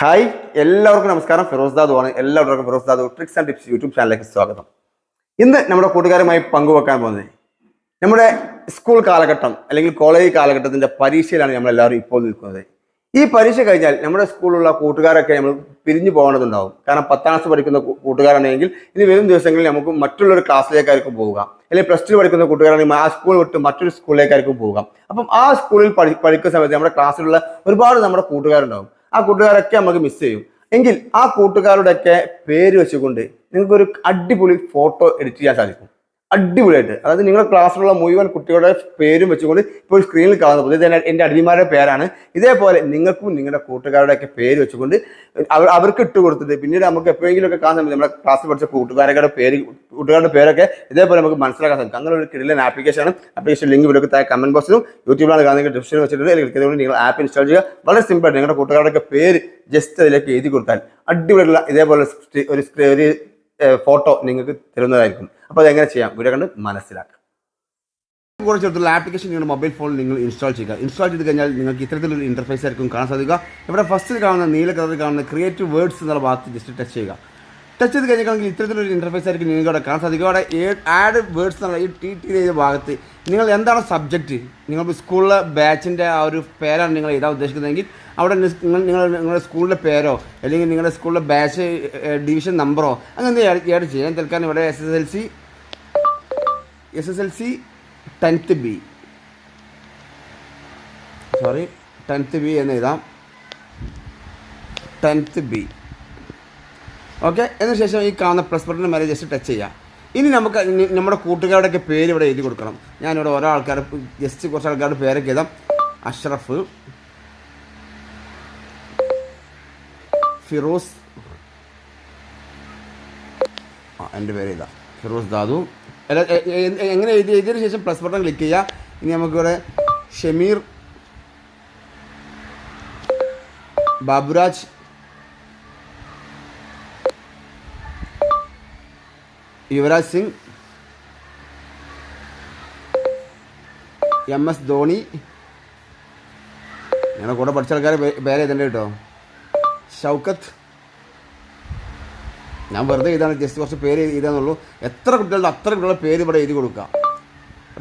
Hi എല്ലാവർക്കും നമസ്കാരം. ഫിറോസ് ദാദു ആണ്. എല്ലാവർക്കും Firoz Dadu tricks and tips YouTube ചാനലിലേക്ക് സ്വാഗതം. ഇന്ന് നമ്മുടെ കൂട്ടുകാരുമായി പങ്കുവെക്കാൻ പോകുന്നത് നമ്മുടെ സ്കൂൾ കാലഘട്ടം അല്ലെങ്കിൽ കോളേജ് കാലഘട്ടത്തിന്റെ പരീക്ഷയിലാണ് നമ്മളെല്ലാവരും ഇപ്പോൾ നിൽക്കുന്നത്. ഈ പരീക്ഷ കഴിഞ്ഞാൽ നമ്മുടെ സ്കൂളിലുള്ള കൂട്ടുകാരൊക്കെ നമ്മൾ പിരിഞ്ഞു പോകേണ്ടതുണ്ടാവും. കാരണം പത്താം ക്ലാസ് പഠിക്കുന്ന കൂട്ടുകാരാണെങ്കിൽ ഇനി വരും ദിവസങ്ങളിൽ നമുക്ക് മറ്റുള്ളൊരു ക്ലാസ്സിലേക്കായിരിക്കും പോവുക. അല്ലെങ്കിൽ പ്ലസ് ടു പഠിക്കുന്ന കൂട്ടുകാരാണെങ്കിൽ ആ സ്കൂൾ വിട്ട് മറ്റൊരു സ്കൂളിലേക്കായിരിക്കും പോവുക. അപ്പം ആ സ്കൂളിൽ പഠി പഠിക്കുന്ന സമയത്ത് നമ്മുടെ ക്ലാസ്സിലുള്ള ഒരുപാട് നമ്മുടെ കൂട്ടുകാരുണ്ടാവും. ആ കൂട്ടുകാരൊക്കെ നമുക്ക് മിസ് ചെയ്യും. എങ്കിൽ ആ കൂട്ടുകാരുടെയൊക്കെ പേര് വെച്ചുകൊണ്ട് നിങ്ങൾക്കൊരു അടിപൊളി ഫോട്ടോ എഡിറ്റ് ചെയ്യാൻ സാധിക്കും. അടിപൊളിയായിട്ട്. അതായത് നിങ്ങളുടെ ക്ലാസ്സിലുള്ള മുഴുവൻ കുട്ടികളുടെ പേരും വെച്ചുകൊണ്ട് ഇപ്പോൾ സ്ക്രീനിൽ കാണുന്നത് ഇത് എന്റെ- അടിമാരുടെ പേരാണ്. ഇതേപോലെ നിങ്ങൾക്കും നിങ്ങളുടെ കൂട്ടുകാരുടെയൊക്കെ പേര് വെച്ചുകൊണ്ട് അവർ അവർക്ക് ഇട്ട് കൊടുത്തിട്ട് പിന്നീട് നമുക്ക് എപ്പോഴെങ്കിലുമൊക്കെ കാണാൻ പറ്റും നമ്മുടെ ക്ലാസ്സിൽ പഠിച്ച കൂട്ടുകാരുടെ പേര് കൂട്ടുകാരുടെ പേരൊക്കെ ഇതേപോലെ നമുക്ക് മനസ്സിലാക്കാൻ സാധിക്കും. അങ്ങനെ ഒരു കിടിലൻ ആപ്ലിക്കേഷനാണ് ആപ്ലിക്കേഷൻ ലിങ്ക് ഇവിടെ താഴെ കമന്റ് ബോക്സിലും യൂട്യൂബിലാണ് കാണുന്നത്. ഡിസ്ക്രിപ്ഷനിൽ വെച്ചിട്ടുണ്ട്. അല്ലെങ്കിൽ നിങ്ങൾ ആപ്പ് ഇൻസ്റ്റാൾ ചെയ്യുക. വളരെ സിമ്പിൾ നിങ്ങളുടെ കൂട്ടുകാരുടെ പേര് ജസ്റ്റ് അതിലേക്ക് എഴുതി കൊടുത്താൽ അടിപൊളിയുള്ള ഇതേപോലെ ഒരു ഫോട്ടോ നിങ്ങൾക്ക് തരുന്നതായിരിക്കും. അപ്പോൾ അതെങ്ങനെ ചെയ്യാം? വീഡിയോ കണ്ട് മനസ്സിലാക്കാം. കുറച്ചെടുത്തുള്ള ആപ്ലിക്കേഷൻ നിങ്ങളുടെ മൊബൈൽ ഫോണിൽ നിങ്ങൾ ഇൻസ്റ്റാൾ ചെയ്യുക. ഇൻസ്റ്റാൾ ചെയ്ത് കഴിഞ്ഞാൽ നിങ്ങൾക്ക് ഇത്തരത്തിലൊരു ഇന്റർഫേസ് ആയിരിക്കും കാണാൻ സാധിക്കുക. ഇവിടെ ഫസ്റ്റിൽ കാണുന്ന നീല കളറിൽ കാണുന്ന ക്രിയേറ്റീവ് വേർഡ്സ് എന്നുള്ള ഭാഗത്ത് ജസ്റ്റ് ടച്ച് ചെയ്യുക. ടച്ച് ചെയ്ത് കഴിഞ്ഞാൽ ഇത്തരത്തിലൊരു ഇന്റർഫേസ് ആയിരിക്കും നിങ്ങൾക്ക് അവിടെ കാണാൻ സാധിക്കും. അവിടെ ആഡ് വേർഡ്സ് എന്നുള്ള ഈ ടി ടി ചെയ്ത ഭാഗത്ത് നിങ്ങൾ എന്താണ് സബ്ജക്റ്റ് നിങ്ങൾ സ്കൂളിലെ ബാച്ചിന്റെ ആ ഒരു പേരാണ് നിങ്ങൾ എഴുതാൻ ഉദ്ദേശിക്കുന്നതെങ്കിൽ അവിടെ നിങ്ങൾ നിങ്ങൾ നിങ്ങളുടെ സ്കൂളിലെ പേരോ അല്ലെങ്കിൽ നിങ്ങളുടെ സ്കൂളിലെ ബാച്ച് ഡിവിഷൻ നമ്പറോ അങ്ങനെ ഏഡ് ചെയ്യാം. തൽക്കാലം ഇവിടെ S S L C S S L C tenth B sorry tenth B എന്ന് എഴുതാം. ടെൻത്ത് ബി ഓക്കെ അതിന് ശേഷം ഈ കാണുന്ന പ്ലസ് ബട്ടൺ മേലെ ജസ്റ്റ് ടച്ച് ചെയ്യാം. ഇനി നമുക്ക് നമ്മുടെ കൂട്ടുകാരുടെയൊക്കെ പേര് ഇവിടെ എഴുതി കൊടുക്കണം. ഞാനിവിടെ ഓരോ ആൾക്കാർ ജസ്റ്റ് കുറച്ച് ആൾക്കാരുടെ പേരൊക്കെ എഴുതാം. അഷ്റഫ് ഫിറോസ് ആ എന്റെ പേര് എഴുതാം. ഫിറോസ് ദാദു. എങ്ങനെ എഴുതി? എഴുതിയതിന് ശേഷം പ്ലസ് ബട്ടൺ ക്ലിക്ക് ചെയ്യുക ഇനി നമുക്കിവിടെ ഷമീർ ബാബുരാജ് യുവരാജ് സിംഗ് എം എസ് ധോണി. ഞങ്ങളുടെ കൂടെ പഠിച്ച ആൾക്കാർ പേര് എഴുതണ്ട കേട്ടോ? ഷൗക്കത്ത്. ഞാൻ വെറുതെ ഇതാണ് ജസ്റ്റ് കുറച്ച് പേര് എഴുതാന്നുള്ളൂ എത്ര കുട്ടികളുടെ അത്ര കുട്ടികളുടെ പേര് ഇവിടെ എഴുതി കൊടുക്കുക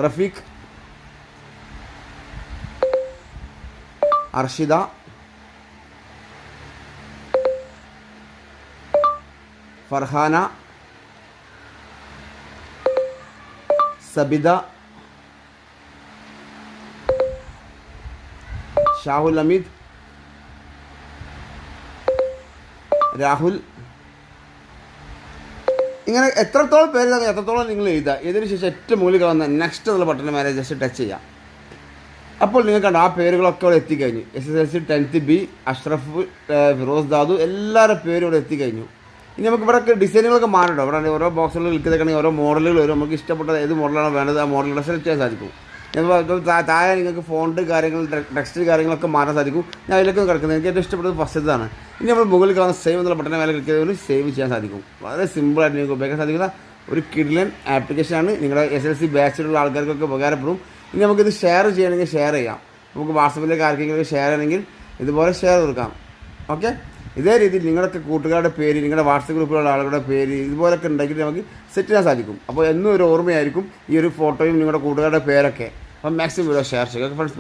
റഫീഖ് അർഷിത ഫർഹാന സബിത. ഷാഹുൽ അമീദ്. രാഹുൽ. ഇങ്ങനെ എത്രത്തോളം പേര് എത്രത്തോളം നിങ്ങൾ എഴുതുക. ഇതിന് ശേഷം ഏറ്റവും മുകളിൽ കാണുന്ന നെക്സ്റ്റ് എന്നുള്ള ബട്ടൺ മേലെ ജസ്റ്റ് ടച്ച് ചെയ്യാം അപ്പോൾ നിങ്ങൾ കണ്ട ആ പേരുകളൊക്കെ ഇവിടെ എത്തിക്കഴിഞ്ഞു. S S L C tenth B Ashraf Firoz Dadu എല്ലാവരുടെ പേരും ഇവിടെ എത്തിക്കഴിഞ്ഞു. ഇനി നമുക്ക് ഇവിടെ ഡിസൈനുകളൊക്കെ മാറും ഇവിടെ ഓരോ ബോക്സുകൾ ക്ലിക്ക് ചെയ്തേക്കണമെങ്കിൽ ഓരോ മോഡലുകൾ വരും. നമുക്ക് ഇഷ്ടപ്പെട്ട ഏത് മോഡലാണ് വേണ്ടത് ആ മോഡലുകൾ സെലക്ട് ചെയ്യാൻ സാധിക്കും. താഴെ നിങ്ങൾക്ക് ഫോണ്ട് കാര്യങ്ങൾ ടെക്സ്റ്റ് കാര്യങ്ങളൊക്കെ മാറാൻ സാധിക്കും. ഞാൻ അതിലൊക്കെ കിടക്കുന്നത് എനിക്ക് ഏറ്റവും ഇഷ്ടപ്പെട്ടത് ഫസ്റ്റതാണ്. ഇനി നമ്മൾ മുകളിൽ കാണുന്ന സേവ് എന്നുള്ള ബട്ടൺ മേലെ ക്ലിക്ക് ചെയ്തവർ സേവ് ചെയ്യാൻ സാധിക്കും. വളരെ സിമ്പിളായിട്ട് നിങ്ങൾക്ക് ഉപയോഗിക്കാൻ സാധിക്കുന്ന ഒരു കിഡിലൻ ആപ്ലിക്കേഷനാണ് നിങ്ങളുടെ എസ് എൽ സി ബാച്ചിലുള്ള ആൾക്കാർക്കൊക്കെ ഉപകാരപ്പെടും. ഇനി നമുക്കിത് ഷെയർ ചെയ്യണമെങ്കിൽ ഷെയർ ചെയ്യാം. നമുക്ക് വാട്സപ്പിലേക്ക് ആർക്കെങ്കിലും ഷെയർ ചെയ്യണമെങ്കിൽ ഇതുപോലെ ഷെയർ കൊടുക്കാം. ഓക്കെ ഇതേ രീതിയിൽ നിങ്ങളൊക്കെ കൂട്ടുകാരുടെ പേര് നിങ്ങളുടെ വാട്സപ്പ് ഗ്രൂപ്പിലുള്ള ആളുകളുടെ പേര് ഇതുപോലൊക്കെ ഉണ്ടെങ്കിൽ നമുക്ക് സെറ്റ് ചെയ്യാൻ സാധിക്കും. അപ്പോൾ എന്നും ഒരു ഓർമ്മയായിരിക്കും ഈ ഒരു ഫോട്ടോയും നിങ്ങളുടെ കൂട്ടുകാരുടെ പേരൊക്കെ. അപ്പം മാക്സിമം വീഡിയോ ഷെയർ ചെയ്യുക. ഫ്രണ്ട്സ്